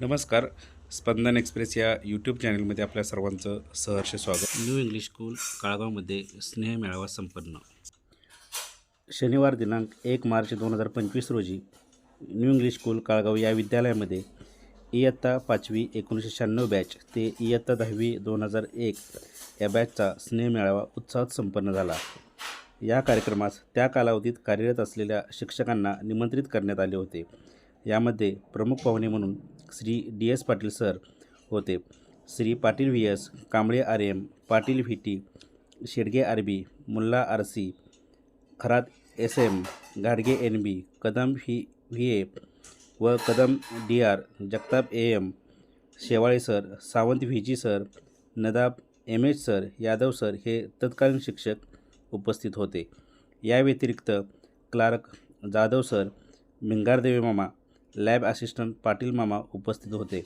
नमस्कार. स्पंदन एक्सप्रेस या यूट्यूब चॅनलमध्ये आपल्या सर्वांचं सहर्ष स्वागत. न्यू इंग्लिश स्कूल काळगावमध्ये स्नेह मेळावा संपन्न. शनिवार दिनांक एक मार्च दोन हजार पंचवीस रोजी न्यू इंग्लिश स्कूल काळगाव या विद्यालयामध्ये इयत्ता पाचवी एकोणीसशे शहाण्णव बॅच ते इयत्ता दहावी दोन हजार एक या बॅचचा स्नेह मेळावा उत्साहात संपन्न झाला. या कार्यक्रमास त्या कालावधीत कार्यरत असलेल्या शिक्षकांना निमंत्रित करण्यात आले होते. यामध्ये प्रमुख पाहुणे म्हणून Shri D S Patil sir होते. Shri Patil V S Kamble R M Patil V T Shedge R B Mulla R C Kharat S M Gadge N B Kadam V V A व Kadam D R Jagtap A M Shewale sir Sawant V G sir Nadab M H sir Yadav sir हे तत्कालीन शिक्षक उपस्थित होते. या व्यतिरिक्त clerk Jadhav sir मिंगारदेवी मामा lab assistant Patil मामा उपस्थित होते.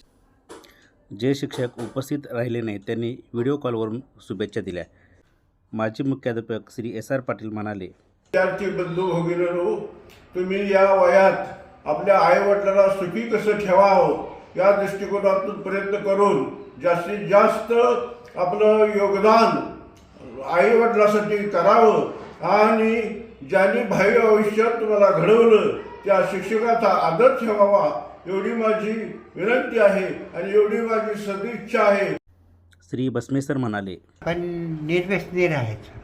जे शिक्षक उपस्थित राहिले नाही त्यांनी व्हिडिओ कॉलवरून शुभेच्छा दिल्या. माजी मुख्याध्यापक श्री एस आर पाटील म्हणाले विद्यार्थी बंधू भगिनीनो तुम्ही या वयात आपल्या आईवडिलांना सुखी कसं ठेवावं या दृष्टिकोनातून प्रयत्न करून जास्तीत जास्त आपलं योगदान आईवडिलासाठी करावं आणि ज्यांनी भावी आयुष्यात तुम्हाला घडवलं त्या शिक्षकाचा आदर ठेवावा. एवढी माझी विनंती आहे आणि एवढी माझी सदिच्छा आहे. श्री बसमेसर म्हणाले पण निर्व्यसनी राहायचं.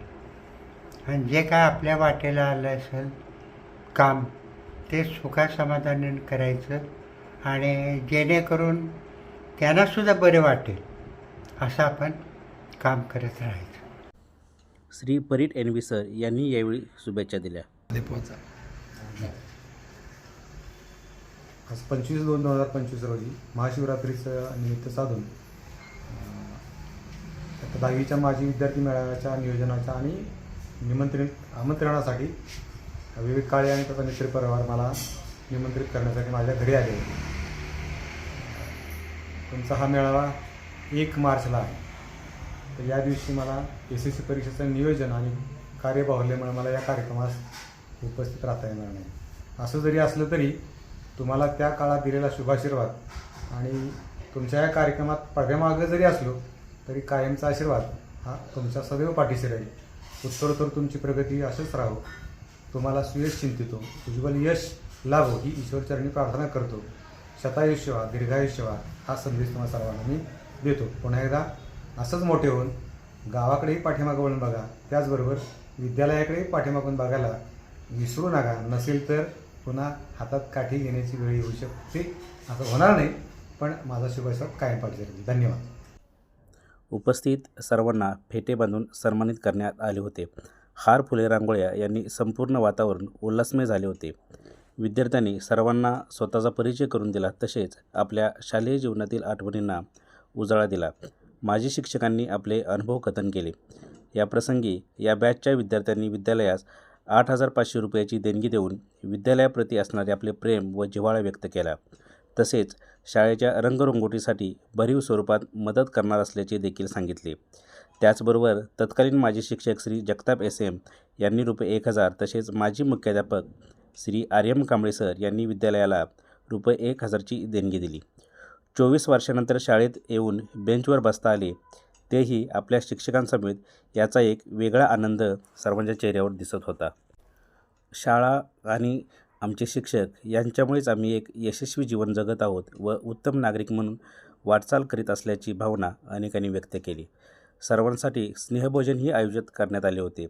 आणि जे काय आपल्या वाटेला आलं असेल काम ते सुखा समाधानाने करायचं. आणि जेणेकरून त्यांनासुद्धा बरं वाटेल असं आपण काम करत राहायचं. Shri Parit N V sir यांनी यावेळी शुभेच्छा दिल्या. आज पंचवीस दोन दोन हजार पंचवीस रोजी महाशिवरात्रीचं निमित्त साधून आता दहावीच्या माजी विद्यार्थी मेळाव्याच्या नियोजनाच्या आणि निमंत्रित आमंत्रणासाठी विवेक काळे आणि त्याचा मित्र परिवार मला निमंत्रित करण्यासाठी माझ्या घरी आले होते. तुमचा हा मेळावा एक मार्चला आहे. तर या दिवशी मला एस एस सी परीक्षेचं नियोजन आणि कार्य बाहुल्यामुळे मला या कार्यक्रमास उपस्थित राहता येणार नाही. असं जरी असलं तरी तुम्हाला त्या काळात दिलेला शुभाशीर्वाद आणि तुमच्या या कार्यक्रमात पडद्यामागं जरी असलो तरी कायमचा आशीर्वाद हा तुमच्या सदैव पाठीशी राहील. उत्तरोत्तर तुमची प्रगती असेच राहो. तुम्हाला सुयश चिंतितो. उज्ज्वल यश लाभो ही ईश्वरचरणी प्रार्थना करतो. शतायुष्य व्हा दीर्घायुष्य व्हा हा संदेश तुम्हाला सर्वांना मी देतो. पुन्हा एकदा असंच मोठे होऊन गावाकडेही पाठीमागं वळून बघा. त्याचबरोबर विद्यालयाकडेही पाठीमागून बघायला विसरू नका. नसेल तर पुन्हा हातात काठी घेण्याची वेळ येऊ शकते. असं होणार नाही पण माझा शुभेच्छा कायम पाठ राहील धन्यवाद. उपस्थित सर्वांना फेटे बांधून सन्मानित करण्यात आले होते. हार फुले रांगोळ्या यांनी संपूर्ण वातावरण उल्हासमय झाले होते. विद्यार्थ्यांनी सर्वांना स्वतःचा परिचय करून दिला तसेच आपल्या शालेय जीवनातील आठवणींना उजाळा दिला. माजी शिक्षकांनी आपले अनुभव कथन केले. या प्रसंगी या बॅचच्या विद्यार्थ्यांनी विद्यालयास आठ हजार पाचशे रुपयाची देणगी देऊन विद्यालयाप्रती असणारे आपले प्रेम व जिव्हाळा व्यक्त केला. तसेच शाळेच्या रंगरंगोटीसाठी भरीव स्वरूपात मदत करणार असल्याचे देखील सांगितले. त्याचबरोबर तत्कालीन माजी शिक्षक श्री जगताप एस एम यांनी रुपये एक हजार तसेच माजी मुख्याध्यापक श्री आर्यम कांबळे सर यांनी विद्यालयाला रुपये एक हजारची देणगी दिली. चोवीस वर्षानंतर शाळेत येऊन बेंचवर बसता आले. तेही आपल्या शिक्षकांसमेत याचा एक वेगळा आनंद सर्वांच्या चेहऱ्यावर दिसत होता. शाळा आणि आमचे शिक्षक यांच्यामुळेच आम्ही एक यशस्वी जीवन जगत आहोत व उत्तम नागरिक म्हणून वाटचाल करीत असल्याची भावना अनेकांनी व्यक्त केली. सर्वांसाठी स्नेहभोजनही आयोजित करण्यात आले होते.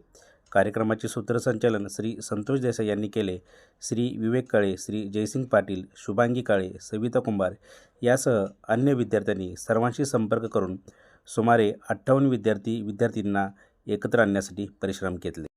कार्यक्रमाचे सूत्रसंचालन श्री संतोष देसाई यांनी केले. श्री विवेक काळे श्री जयसिंग पाटील शुभांगी काळे सविता कुंभार यासह अन्य विद्यार्थ्यांनी सर्वांशी संपर्क करून सुमारे अठ्ठावन्न विद्यार्थी विद्यार्थींना एकत्र आणण्यासाठी परिश्रम घेतले.